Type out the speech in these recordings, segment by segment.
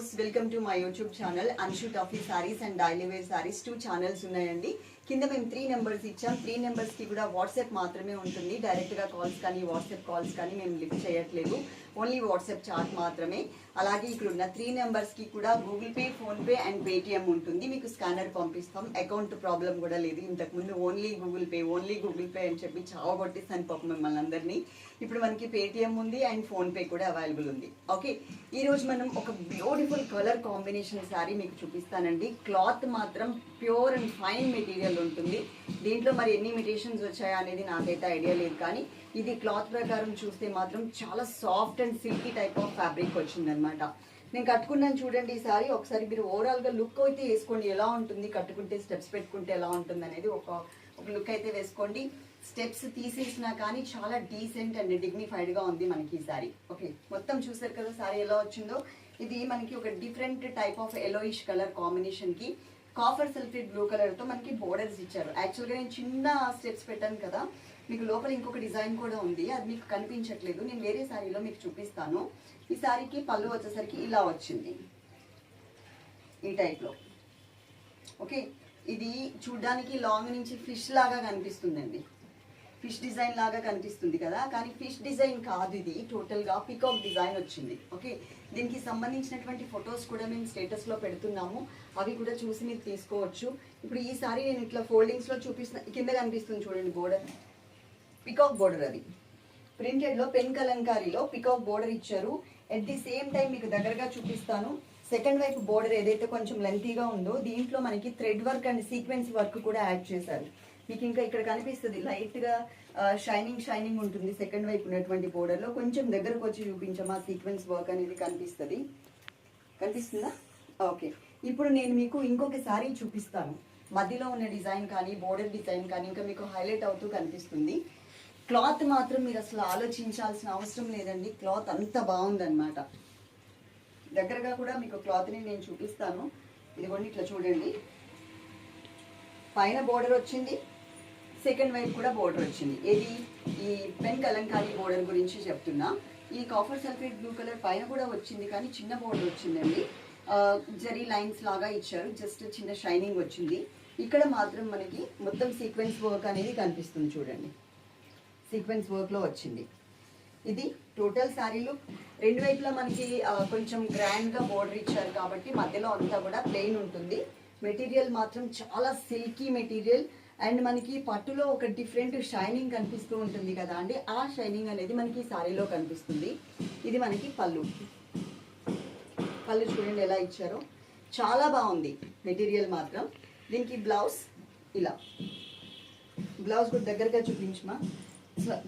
Viewers welcome to my YouTube channel Anshu Tuffy sarees and daily wear sarees two channels ఉన్నాయండి. కింద మేము three numbers ఇచ్చాం. Three నెంబర్స్కి కూడా వాట్సాప్ మాత్రమే ఉంటుంది. డైరెక్ట్గా కాల్స్ కానీ వాట్సాప్ కాల్స్ కానీ మేము లిఫ్ట్ చేయట్లేదు. ఓన్లీ వాట్సాప్ చాట్ మాత్రమే. అలాగే ఇక్కడ ఉన్న త్రీ నెంబర్స్కి కూడా Google Pay PhonePe and Paytm ఉంటుంది. మీకు స్కానర్ పంపిస్తాం. అకౌంట్ ప్రాబ్లం కూడా లేదు. ఇంతకు ముందు only Google Pay only Google Pay అని చెప్పి చావ కొట్టిస్తాను పాపం మిమ్మల్ని అందరినీ. ఇప్పుడు మనకి పేటిఎం ఉంది అండ్ ఫోన్పే కూడా అవైలబుల్ ఉంది. ఓకే ఈరోజు మనం ఒక బ్యూటిఫుల్ కలర్ కాంబినేషన్ శారీ మీకు చూపిస్తానండి. క్లాత్ మాత్రం ప్యూర్ అండ్ ఫైన్ మెటీరియల్ ఉంటుంది. దీంట్లో మరి ఎన్ని ఇమిటేషన్స్ వచ్చాయా అనేది నాకైతే ఐడియా లేదు కానీ ఇది క్లాత్ ప్రకారం చూస్తే మాత్రం చాలా soft and silky type of fabric వచ్చిందనమాట నేను కట్టుకున్నాను చూడండి ఈసారి ఒకసారి మీరు ఓవరాల్గా లుక్ అయితే వేసుకోండి. ఎలా ఉంటుంది? కట్టుకుంటే స్టెప్స్ పెట్టుకుంటే ఎలా ఉంటుంది అనేది ఒక ఒక లుక్ అయితే వేసుకోండి. స్టెప్స్ తీసేసినా కానీ చాలా డీసెంట్ అండ్ డిగ్నిఫైడ్గా ఉంది మనకి ఈ సారీ. ఓకే మొత్తం చూసారు కదా సారీ ఎలా వచ్చిందో? ఇది మనకి ఒక different type of yellowish colour కాంబినేషన్కి కాఫర్ సెల్ఫీ బ్లూ కలర్తో మనకి బోర్డర్స్ ఇచ్చారు. యాక్చువల్గా నేను చిన్న స్టెప్స్ పెట్టాను కదా. మీకు లోపల ఇంకొక డిజైన్ కూడా ఉంది. అది మీకు కనిపించట్లేదు. నేను వేరే శారీలో మీకు చూపిస్తాను. ఈ శారీకి పళ్ళు వచ్చేసరికి ఇలా వచ్చింది. ఈ టైప్లో ఓకే ఇది చూడ్డానికి లాంగ్ నుంచి ఫిష్ లాగా కనిపిస్తుందండి. ఫిష్ డిజైన్ లాగా కనిపిస్తుంది కదా కానీ ఫిష్ డిజైన్ కాదు ఇది. టోటల్గా పికాక్ డిజైన్ వచ్చింది. ఓకే దీనికి సంబంధించినటువంటి ఫొటోస్ కూడా మేము స్టేటస్లో పెడుతున్నాము. అవి కూడా చూసి మీరు తీసుకోవచ్చు. ఇప్పుడు ఈసారి నేను ఇట్లా ఫోల్డింగ్స్లో చూపిస్తున్న కింద కనిపిస్తుంది చూడండి బోర్డర్ పికాక్ బోర్డర్ అది. ప్రింటెడ్లో పెన్ కలంకారీలో పికాక్ బోర్డర్ ఇచ్చారు. ఎట్ ది సేమ్ టైం మీకు దగ్గరగా చూపిస్తాను. సెకండ్ వైపు బోర్డర్ ఏదైతే కొంచెం లెంతీగా ఉందో దీంట్లో మనకి thread work and sequence work కూడా యాడ్ చేశారు. మీకు ఇంకా ఇక్కడ కనిపిస్తుంది లైట్గా షైనింగ్ షైనింగ్ ఉంటుంది సెకండ్ వైపు ఉన్నటువంటి బోర్డర్లో కొంచెం దగ్గరకు వచ్చి చూపించమా సీక్వెన్స్ వర్క్ అనేది కనిపిస్తుంది. కనిపిస్తుందా? ఓకే. ఇప్పుడు నేను మీకు ఇంకొక చూపిస్తాను. మధ్యలో ఉన్న డిజైన్ కానీ బోర్డర్ డిజైన్ కానీ ఇంకా మీకు హైలైట్ అవుతూ కనిపిస్తుంది. క్లాత్ మాత్రం మీరు అసలు ఆలోచించాల్సిన అవసరం లేదండి. క్లాత్ అంత బాగుందన్నమాట. దగ్గరగా కూడా మీకు క్లాత్ని నేను చూపిస్తాను. ఇదిగోండి ఇట్లా చూడండి. పైన బోర్డర్ వచ్చింది. సెకండ్ వైపు కూడా బోర్డర్ వచ్చింది. ఏది? ఈ పెన్ కలంకారీ బోర్డర్ గురించి చెప్తున్నా. ఈ కాఫర్ సల్ఫేట్ బ్లూ కలర్ పైన కూడా వచ్చింది కానీ చిన్న బోర్డర్ వచ్చిందండి. జరీ లైన్స్ లాగా ఇచ్చారు. జస్ట్ చిన్న షైనింగ్ వచ్చింది. ఇక్కడ మాత్రం మనకి మొత్తం సీక్వెన్స్ వర్క్ అనేది కనిపిస్తుంది చూడండి. సీక్వెన్స్ వర్క్లో వచ్చింది. ఇది టోటల్ శారీలు రెండు వైపులా మనకి కొంచెం గ్రాండ్గా బోర్డర్ ఇచ్చారు కాబట్టి మధ్యలో అంతా కూడా ప్లెయిన్ ఉంటుంది. మెటీరియల్ మాత్రం చాలా సిల్కీ మెటీరియల్. అండ్ మనకి పట్టులో ఒక డిఫరెంట్ షైనింగ్ కనిపిస్తూ ఉంటుంది కదా అండి ఆ షైనింగ్ అనేది మనకి శారీలో కనిపిస్తుంది. ఇది మనకి పళ్ళు. పళ్ళు చూడండి ఎలా ఇచ్చారో. చాలా బాగుంది మెటీరియల్ మాత్రం. దీనికి బ్లౌజ్ ఇలా. బ్లౌజ్ కూడా దగ్గరగా చూపించమా.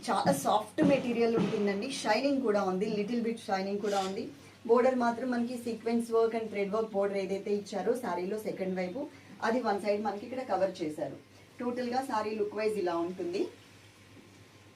చాలా సాఫ్ట్ మెటీరియల్ ఉంటుందండి. షైనింగ్ కూడా ఉంది లిటిల్ బిట్ షైనింగ్ కూడా ఉంది. బోర్డర్ మాత్రం మనకి sequence work and thread work border ఏదైతే ఇచ్చారో శారీలో సెకండ్ వైపు అది వన్ సైడ్ మనకి ఇక్కడ కవర్ చేశారు. టోటల్గా సారీ లుక్ వైజ్ ఇలా ఉంటుంది.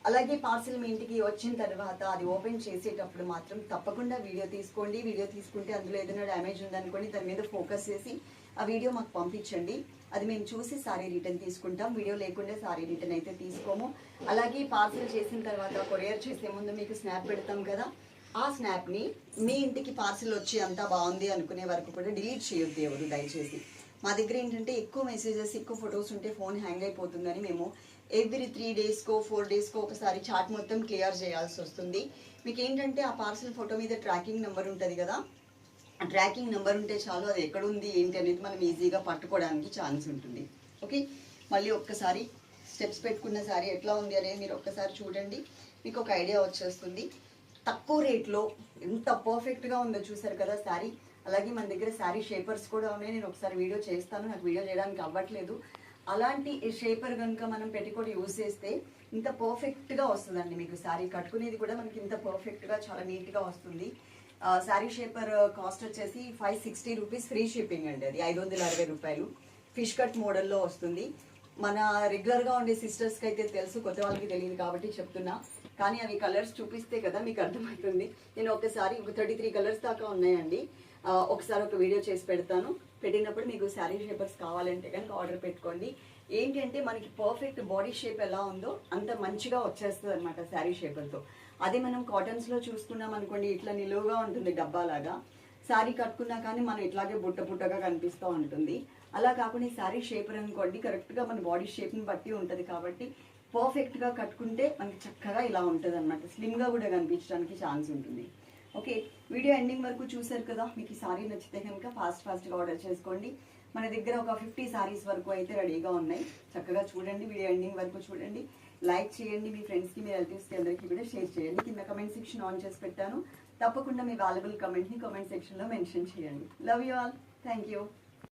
అలాగే పార్సిల్ మీ ఇంటికి వచ్చిన తర్వాత అది ఓపెన్ చేసేటప్పుడు మాత్రం తప్పకుండా వీడియో తీసుకోండి. వీడియో తీసుకుంటే అందులో ఏదైనా డ్యామేజ్ ఉందనుకోండి దాని మీద ఫోకస్ చేసి ఆ వీడియో మాకు పంపించండి. అది మేము చూసి సారీ రిటర్న్ తీసుకుంటాం. వీడియో లేకుండా సారీ రిటర్న్ అయితే తీసుకోము. అలాగే పార్సిల్ చేసిన తర్వాత కొరియర్ చేసే ముందు మీకు స్నాప్ పెడతాం కదా. ఆ స్నాప్ని మీ ఇంటికి పార్సిల్ వచ్చి అంతా బాగుంది అనుకునే వరకు కూడా డిలీట్ చేయొద్దు ఎవరు దయచేసి. మా దగ్గర ఏంటంటే ఎక్కువ మెసేజెస్ ఎక్కువ ఫొటోస్ ఉంటే ఫోన్ హ్యాంగ్ అయిపోతుందని మేము ఎవ్రీ త్రీ డేస్కో ఫోర్ డేస్కో ఒకసారి చాట్ మొత్తం క్లియర్ చేయాల్సి వస్తుంది. మీకు ఏంటంటే ఆ పార్సల్ ఫోటో మీద ట్రాకింగ్ నెంబర్ ఉంటుంది కదా? ఆ ట్రాకింగ్ నెంబర్ ఉంటే చాలు అది ఎక్కడ ఉంది ఏంటి అనేది మనం ఈజీగా పట్టుకోవడానికి ఛాన్స్ ఉంటుంది. ఓకే మళ్ళీ ఒక్కసారి స్టెప్స్ పెట్టుకున్న సారీ ఎట్లా ఉంది అనేది మీరు ఒక్కసారి చూడండి. మీకు ఒక ఐడియా వచ్చేస్తుంది. తక్కువ రేట్లో ఎంత పర్ఫెక్ట్గా ఉందో చూసారు కదా శారీ అలాగే మన దగ్గర శారీ షేపర్స్ కూడా ఉన్నాయి. నేను ఒకసారి వీడియో చేస్తాను. నాకు వీడియో చేయడానికి అవ్వట్లేదు. అలాంటి షేపర్ కనుక మనం పెట్టికోటి యూజ్ చేస్తే ఇంత పర్ఫెక్ట్గా వస్తుందండి మీకు శారీ. కట్టుకునేది కూడా మనకి ఇంత పర్ఫెక్ట్గా చాలా నీట్గా వస్తుంది. శారీ షేపర్ కాస్ట్ వచ్చేసి five sixty rupees free shipping అండి అది. ఐదు వందల అరవై రూపాయలు. ఫిష్ కట్ మోడల్లో వస్తుంది. మన రెగ్యులర్గా ఉండే సిస్టర్స్కి అయితే తెలుసు. కొత్త వాళ్ళకి తెలియదు కాబట్టి చెప్తున్నా. కానీ అవి కలర్స్ చూపిస్తే కదా మీకు అర్థమవుతుంది. నేను ఒకసారి ఒక థర్టీ త్రీ కలర్స్ దాకా ఉన్నాయండి. ఒకసారి ఒక వీడియో చేసి పెడతాను. పెట్టినప్పుడు మీకు శారీ షేపర్స్ కావాలంటే కనుక ఆర్డర్ పెట్టుకోండి. ఏంటంటే మనకి పర్ఫెక్ట్ బాడీ షేప్ ఎలా ఉందో అంత మంచిగా వచ్చేస్తుంది అనమాట శారీ షేపర్తో. అదే మనం కాటన్స్లో చూసుకున్నాం అనుకోండి ఇట్లా నిలువుగా ఉంటుంది డబ్బాలాగా. శారీ కట్టుకున్నా కానీ మనం ఇట్లాగే బుట్ట బుట్టగా కనిపిస్తూ ఉంటుంది. అలా కాకుండా ఈ శారీ షేప్ అనుకోండి కరెక్ట్గా మన బాడీ షేప్ని బట్టి ఉంటుంది కాబట్టి పర్ఫెక్ట్గా కట్టుకుంటే మనకి చక్కగా ఇలా ఉంటుంది అనమాట స్లిమ్గా కూడా కనిపించడానికి ఛాన్స్ ఉంటుంది. ఓకే వీడియో ఎండింగ్ వరకు చూసారు కదా? మీకు ఈ సారీ నచ్చితే కనుక ఫాస్ట్ ఫాస్ట్గా ఆర్డర్ చేసుకోండి. మన దగ్గర ఒక ఫిఫ్టీ సారీస్ వరకు అయితే రెడీగా ఉన్నాయి. చక్కగా చూడండి వీడియో ఎండింగ్ వరకు చూడండి. లైక్ చేయండి మీ ఫ్రెండ్స్కి మీ రిలేటివ్స్కి అందరికీ కూడా షేర్ చేయండి. కింద కమెంట్ సెక్షన్ ఆన్ చేసి పెట్టాను. తప్పకుండా మీ వాల్యుబుల్ కమెంట్ని కమెంట్ సెక్షన్లో మెన్షన్ చేయండి. Love you all thank you